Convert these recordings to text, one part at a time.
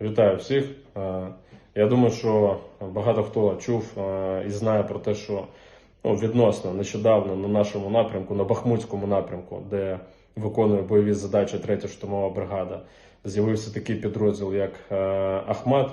Вітаю всіх. Е, Я думаю, що багато хто чув е, і знає про те, що ну, відносно нещодавно на нашому напрямку, на Бахмутському напрямку, де виконує бойові задачі 3 штурмова бригада, з'явився такий підрозділ, як е, Ахмат.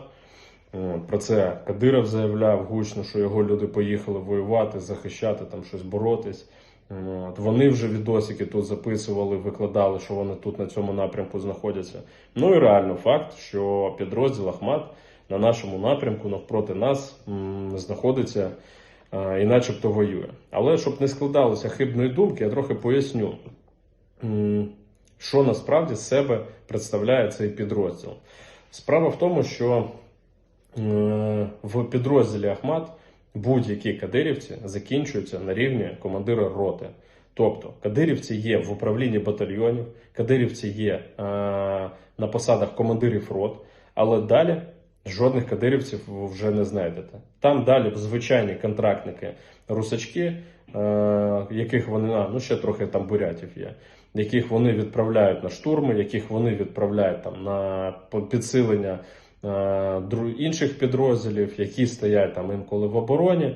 Про це Кадиров заявляв гучно, що його люди поїхали воювати, захищати, там щось боротись. От, вони вже відосики тут записували, викладали, що вони тут на цьому напрямку знаходяться. Ну і реально факт, що підрозділ Ахмат на нашому напрямку навпроти нас знаходиться е, і начебто воює. Але щоб не складалося хибної думки, я трохи поясню, що насправді себе представляє цей підрозділ. Справа в тому, що в підрозділі Ахмат будь-які кадирівці закінчуються на рівні командира роти. Тобто кадирівці є в управлінні батальйонів, кадирівці є е, на посадах командирів рот, але далі жодних кадирівців ви вже не знайдете. Там далі звичайні контрактники русачки, е, яких вони а, ну ще трохи там бурятів є, яких вони відправляють на штурми, яких вони відправляють там на підсилення інших підрозділів, які стоять там інколи в обороні.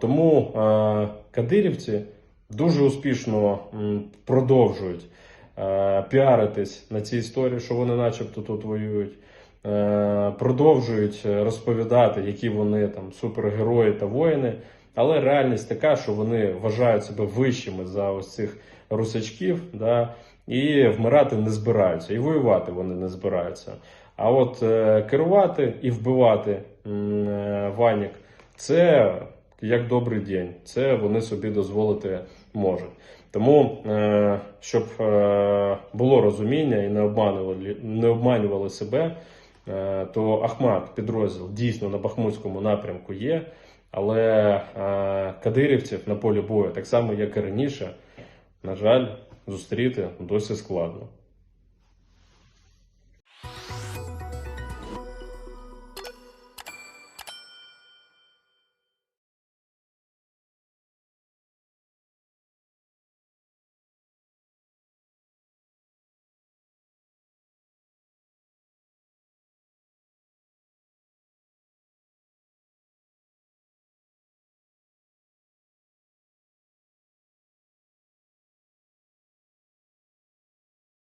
Тому е, кадирівці дуже успішно продовжують е, піаритись на цій історії, що вони начебто тут воюють. Е, продовжують розповідати, які вони там супергерої та воїни. Але реальність така, що вони вважають себе вищими за ось цих русачків, да, і вмирати не збираються, і воювати вони не збираються. А от е, керувати і вбивати е, Ванік це як добрий день. Це вони собі дозволити можуть. Тому, е, щоб було розуміння і не обманювали, не обманювали себе, то Ахмат підрозділ дійсно на Бахмутському напрямку є, але кадирівців на полі бою, так само як і раніше, на жаль, зустріти досить складно.